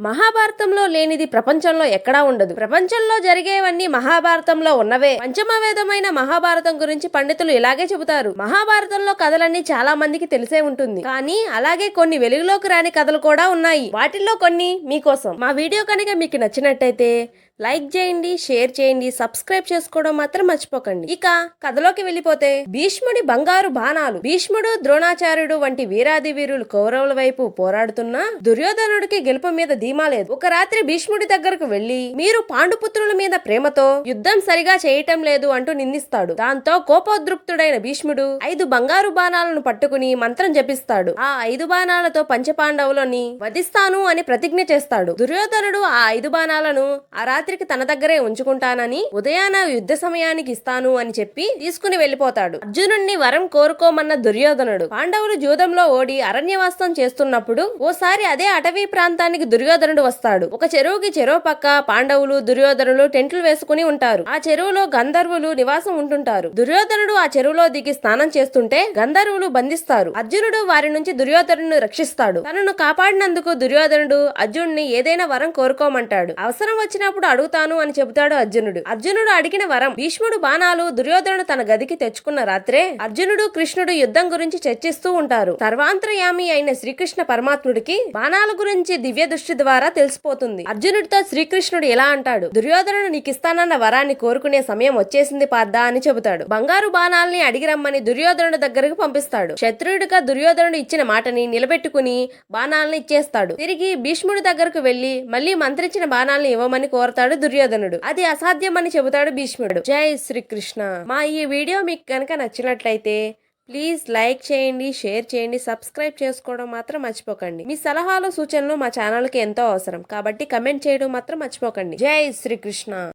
మహాభారతంలో లేనిది ప్రపంచంలో ఎక్కడా ఉండదు. ప్రపంచంలో జరిగేవన్నీ మహాభారతంలో ఉన్నవే. పంచమవేదమైన మహాభారతం గురించి పండితులు ఇలాగే చెబుతారు. మహాభారతంలో కథలన్నీ చాలా మందికి తెలిసే ఉంటుంది. కానీ అలాగే కొన్ని వెలుగులోకి రాని కథలు కూడా ఉన్నాయి. వాటిల్లో కొన్ని మీకోసం. మా వీడియో కనుక మీకు నచ్చినట్టయితే లైక్ చేయండి షేర్ చేయండి సబ్స్క్రైబ్ చేసుకోవడం మాత్రం మర్చిపోకండి. ఇక కథలోకి వెళ్ళిపోతే భీష్ముడి బంగారు బాణాలు. భీష్ముడు ద్రోణాచార్యుడు వంటి వీరాది వీరులు కౌరవుల వైపు పోరాడుతున్నా దుర్యోధనుడికి గెలుపు మీద ధీమా లేదు. ఒక రాత్రి భీష్ముడి దగ్గరకు వెళ్ళి మీరు పాండుపుత్రుల మీద ప్రేమతో యుద్ధం సరిగా చేయటం లేదు అంటూ నిందిస్తాడు. దాంతో కోపోద్రుక్తుడైన భీష్ముడు ఐదు బంగారు బాణాలను పట్టుకుని మంత్రం జపిస్తాడు. ఆ ఐదు బాణాలతో పంచపాండవులని వధిస్తాను అని ప్రతిజ్ఞ చేస్తాడు. దుర్యోధనుడు ఆ ఐదు బాణాలను ఆ రాత్రి రాత్రికి తన దగ్గరే ఉంచుకుంటానని ఉదయాన యుద్ధ సమయానికి ఇస్తాను అని చెప్పి తీసుకుని వెళ్ళిపోతాడు అర్జునుణ్ణి వరం కోరుకోమన్న దుర్యోధనుడు. పాండవులు జూదంలో ఓడి అరణ్యవాసం చేస్తున్నప్పుడు ఓసారి అదే అటవీ ప్రాంతానికి దుర్యోధనుడు వస్తాడు. ఒక చెరువుకి చెరువు పక్క పాండవులు దుర్యోధనులు టెంట్లు వేసుకుని ఉంటారు. ఆ చెరువులో గంధర్వులు నివాసం ఉంటుంటారు. దుర్యోధనుడు ఆ చెరువులో దిగి స్నానం చేస్తుంటే గంధర్వులు బంధిస్తారు. అర్జునుడు వారి నుంచి దుర్యోధనుడు రక్షిస్తాడు. తనను కాపాడినందుకు దుర్యోధనుడు అర్జునుడిని ఏదైనా వరం కోరుకోమంటాడు. అవసరం వచ్చినప్పుడు అడుగుతాను అని చెబుతాడు అర్జునుడు. అర్జునుడు అడిగిన వరం భీష్ముడు బాణాలు దుర్యోధనుడు తన గదికి తెచ్చుకున్న రాత్రే అర్జునుడు కృష్ణుడు యుద్ధం గురించి చర్చిస్తూ ఉంటారు. సర్వాంతర్యామి అయిన శ్రీకృష్ణ పరమాత్ముడికి బాణాల గురించి దివ్య దృష్టి ద్వారా తెలిసిపోతుంది. అర్జునుడితో శ్రీకృష్ణుడు ఎలా అంటాడు? దుర్యోధనుడు నీకు ఇస్తానన్న వరాన్ని కోరుకునే సమయం వచ్చేసింది పాద్దా అని చెబుతాడు. బంగారు బాణాల్ని అడిగి రమ్మని దుర్యోధనుడు దగ్గరకు పంపిస్తాడు. శత్రువుడిగా దుర్యోధనుడు ఇచ్చిన మాటని నిలబెట్టుకుని బాణాలను ఇచ్చేస్తాడు. తిరిగి భీష్ముడి దగ్గరకు వెళ్ళి మళ్ళీ మంత్రించిన బాణాలను ఇవ్వమని కోరతాడు దుర్యోధనుడు. అది అసాధ్యమని చెబుతాడు భీష్ముడు. జై శ్రీకృష్ణ. మా ఈ వీడియో మీకు కనుక నచ్చినట్లయితే ప్లీజ్ లైక్ చేయండి షేర్ చేయండి సబ్స్క్రైబ్ చేసుకోవడం మాత్రం మర్చిపోకండి. మీ సలహాలు సూచనలు మా ఛానల్కి ఎంతో అవసరం. కాబట్టి కమెంట్ చేయడం మాత్రం మర్చిపోకండి. జై శ్రీకృష్ణ.